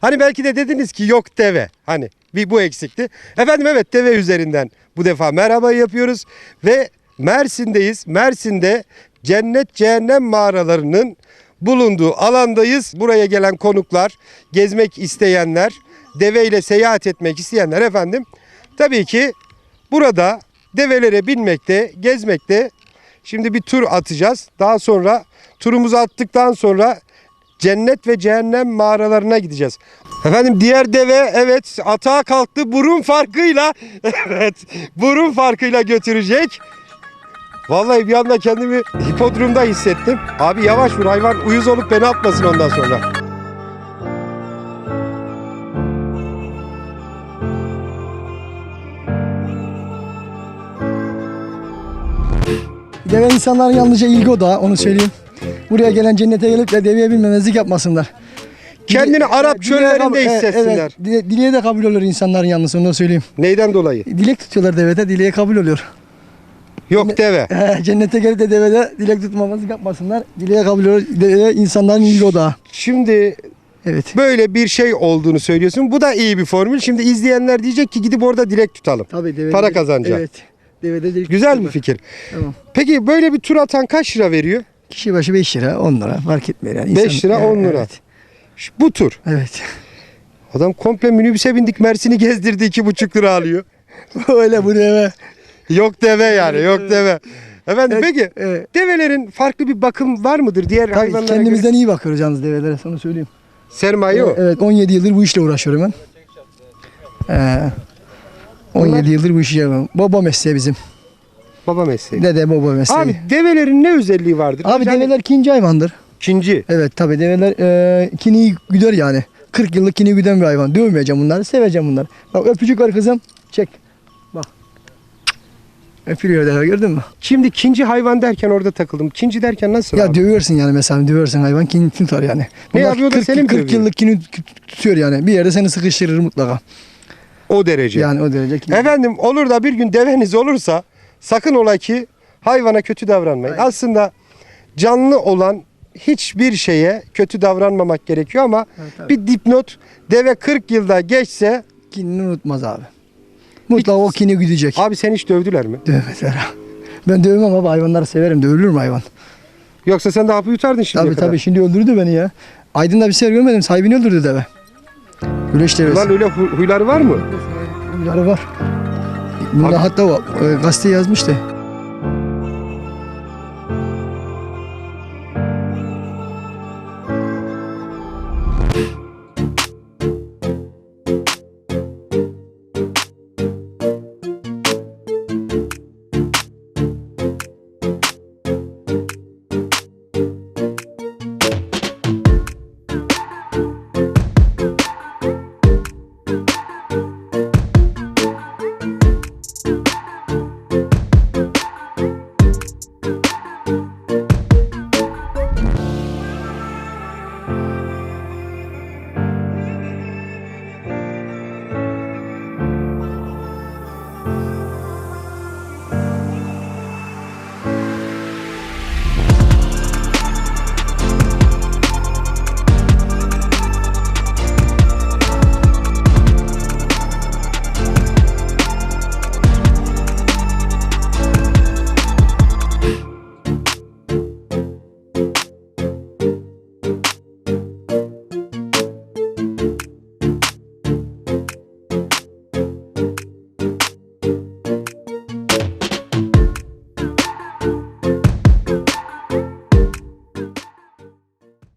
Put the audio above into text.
Hani belki de dediniz ki yok deve. Hani bir bu eksikti. Efendim evet deve üzerinden bu defa merhaba yapıyoruz ve Mersin'deyiz. Mersin'de cennet cehennem mağaralarının bulunduğu alandayız. Buraya gelen konuklar, gezmek isteyenler, deveyle seyahat etmek isteyenler efendim tabii ki burada develere binmekte, gezmekte. Şimdi bir tur atacağız. Daha sonra turumuzu attıktan sonra cennet ve cehennem mağaralarına gideceğiz. Efendim diğer deve evet atağa kalktı burun farkıyla evet burun farkıyla götürecek. Vallahi bir anda kendimi hipodromda hissettim. Abi yavaş vur hayvan uyuz olup beni atmasın ondan sonra. Deve insanların yalnızca ilgi odağı onu söyleyeyim. Buraya gelen cennete gelip de deveye binmemezlik yapmasınlar. Kendini Arap çöllerinde hissetsinler. Evet, dile- dileğe de kabul olur insanların yalnız onu söyleyeyim. Neyden dolayı? Dilek tutuyorlar devede, dileğe kabul oluyor. Yok deve. He, Cennete gelip de devede dilek tutmamazlık yapmasınlar. Dileğe kabul oluyor. Deve insanların ilgi odağı. Şimdi Evet. böyle bir şey olduğunu söylüyorsun. Bu da iyi bir formül. Şimdi izleyenler diyecek ki gidip orada dilek tutalım. Tabii devede. Para kazanacak. Evet. Devede dilek Güzel bir tutuyorlar. fikir. Tamam. Peki böyle bir tur atan kaç lira veriyor? Kişi başı 5 lira, 10 lira fark etmiyor yani. 5 lira, 10 lira. Evet. Şu- Bu tur. evet. Adam komple minibüse bindik Mersin'i gezdirdi iki buçuk lira alıyor. Öyle bu deve. Yok deve yani yok deve. Efendim Evet, peki evet. develerin farklı bir bakım var mıdır diğer Tabii hayvanlara kendimizden göre? iyi bakıyoruz yalnız develere sana söyleyeyim. Sermaye o. Evet 17 yıldır bu işle uğraşıyorum ben. Ee, 17 yıldır bu işi yapıyorum. Baba mesleği bizim. Baba mesleği. Dede baba mesleği. Abi develerin ne özelliği vardır? Abi Yani develer ikinci hayvandır. ikinci. Evet tabi develer e, kiniyi güder yani. 40 yıllık kini güden bir hayvan. Dövmeyeceğim bunları, seveceğim bunları. Bak öpücük var kızım. Çek. Bak. Öpülüyor deve gördün mü? Şimdi ikinci hayvan derken orada takıldım. İkinci derken nasıl Ya abi? dövüyorsun yani mesela dövüyorsun hayvan kini tutar yani. Ne yapıyor da 40, seni mi 40 dövüyor? yıllık kini tutuyor yani. Bir yerde seni sıkıştırır mutlaka. O derece. Yani o derece kini. Efendim olur da bir gün deveniz olursa sakın ola ki hayvana kötü davranmayın. Aynen. Aslında canlı olan hiçbir şeye kötü davranmamak gerekiyor ama Evet, evet. bir dipnot deve 40 yılda geçse Kinini unutmaz abi. Mutlaka o kini güdecek. abi seni hiç dövdüler mi? Dövmezler ha. Ben dövmem abi hayvanları severim. Dövülür mü hayvan? Yoksa sen de hapı yutardın şimdiye Tabii kadar. tabii şimdi öldürdü beni ya. Aydın'da bir sefer görmedim. Sahibini öldürdü deve. Güneş devesi. Lan öyle huy- huyları var mı? Bunları var. Bunda hatta e, gazete yazmıştı.